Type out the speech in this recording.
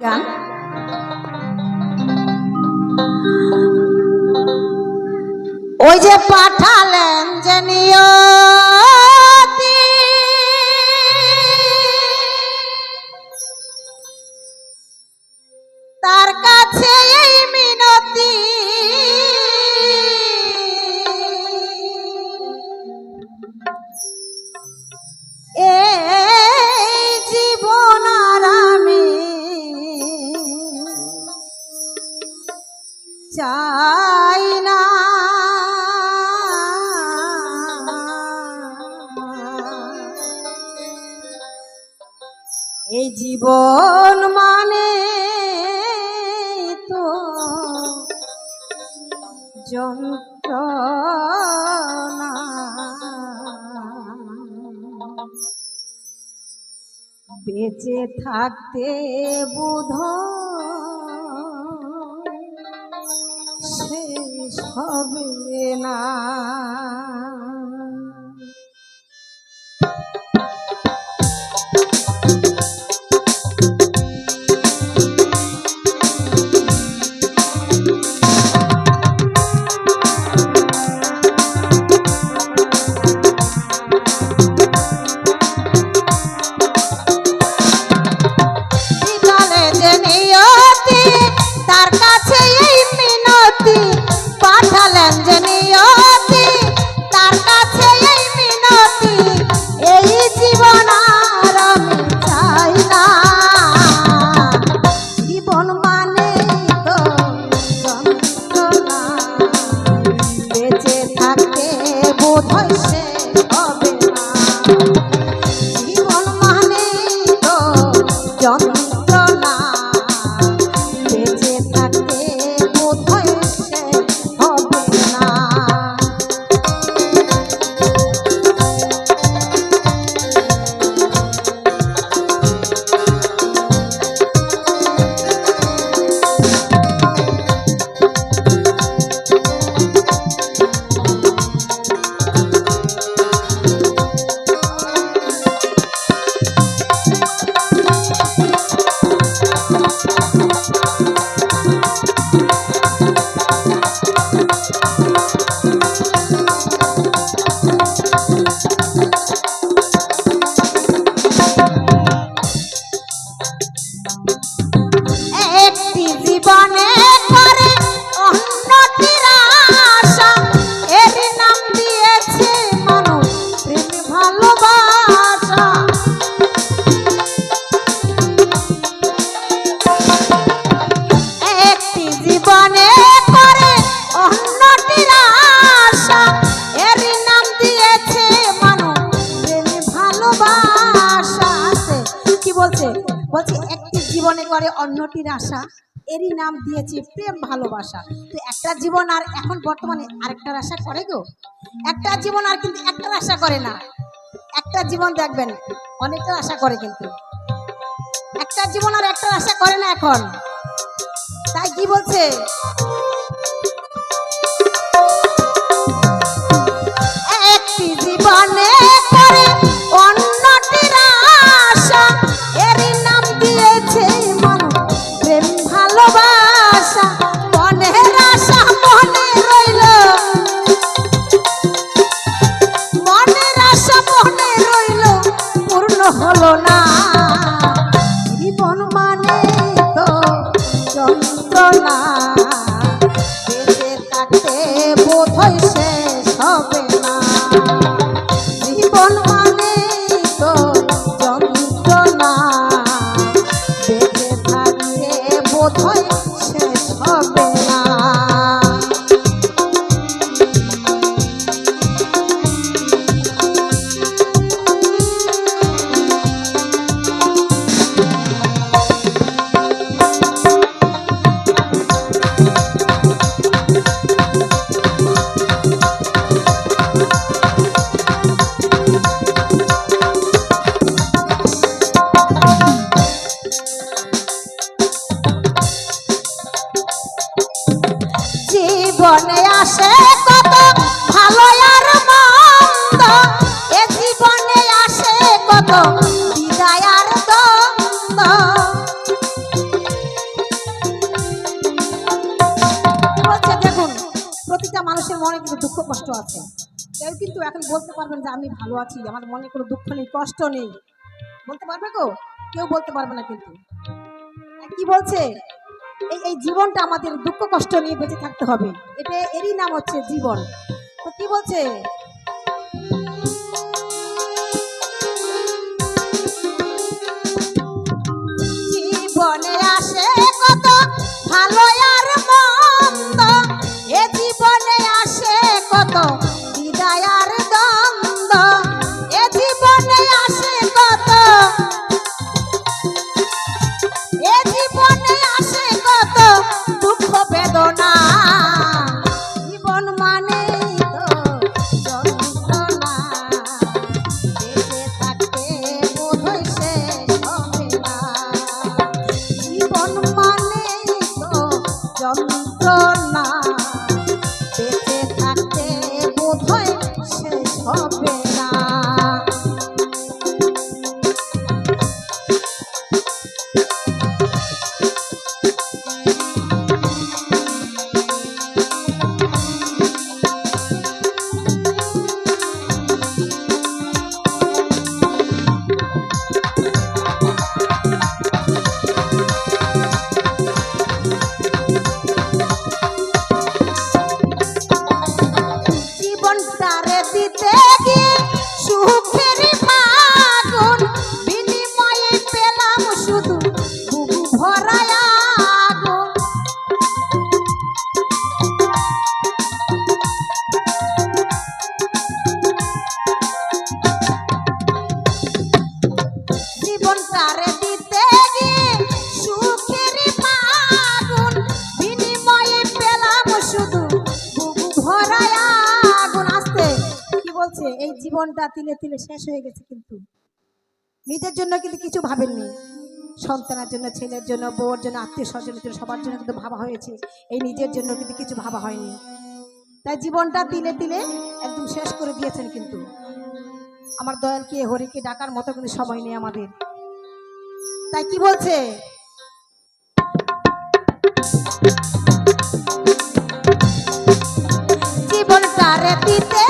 গান? ওই যে পাঠা জীবন মানে তো যন্ত্র বেঁচে থাকতে বোধ শেষ হবে না। বলছে বলছে, একটি জীবনে করে অন্যটির আশা। এরই নাম দিয়েছে প্রেম ভালোবাসা। তো একটা জীবন আর এখন বর্তমানে আরেকটা আশা করে গো? একটা জীবন আর কিন্তু একটা আশা করে না। একটা জীবন দেখবেন অনেকের আশা করে কিন্তু। একটা জীবন আর একটা আশা করে না এখন। তাই কি বলছে? 嘛。প্রতিটা মানুষের মনে দুঃখ, কষ্ট আছে। কিন্তু এখন বলতে পারবেন যে আমি ভালো আছি, আমার মনে কোনো দুঃখ নেই, কষ্ট নেই। বলতে পারবে গো? কেউ বলতে পারবে না কিন্তু। কি বলছে? এই এই জীবনটা আমাদের দুঃখ, কষ্ট নিয়ে বেঁচে থাকতে হবে। এটা এরই নাম হচ্ছে জীবন। তো কি বলছে? যন্ত্রণা জীবনটা তিলে তিলে শেষ হয়ে গেছে কিন্তু। নিজের জন্য কিন্তু কিছু ভাবেননি। সন্তানের জন্য, ছেলের জন্য, বউর জন্য আত্মীয় স্বজনের জন্য, সবার জন্য কিন্তু ভাবা হয়েছে। এই নিজের জন্য কিন্তু কিছু ভাবা হয়নি। তাই জীবনটা তিলে তিলে একদম শেষ করে দিয়েছেন কিন্তু। আমার দয়ালকে হরিকে ডাকার মতো কিন্তু সময় নেই আমাদের। তাই কি বলছে? জীবনটারে দিতে